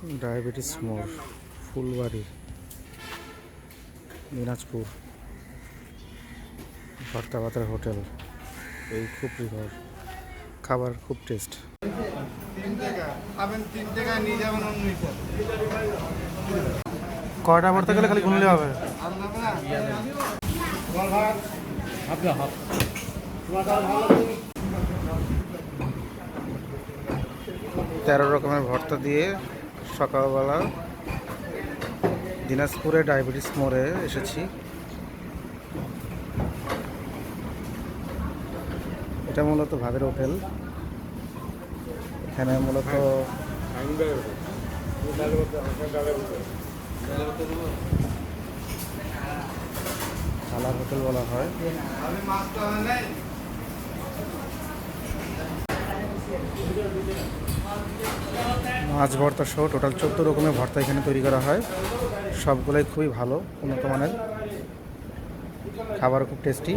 Diabetes মোড় Phulbari Dinajpur ভর্তাবাতের hotel এই খুব ঘর। খাবার খুব টেস্ট। কয়টা ভর্তা গেলে খালি গুনলে হবে তেরো রকমের ভর্তা দিয়ে সকালবেলা দিনাজপুরে ডায়াবেটিস মোড়ে এসেছি। এটা মূলত ভাবের হোটেল। এখানে মূলত থালার হোটেল বলা হয়। মাছ ভর্তা সহ টোটাল চোদ্দ রকমের ভর্তা এখানে তৈরি করা হয়। সবগুলোই খুবই ভালো, উন্নত মানের। খাবারও খুব টেস্টি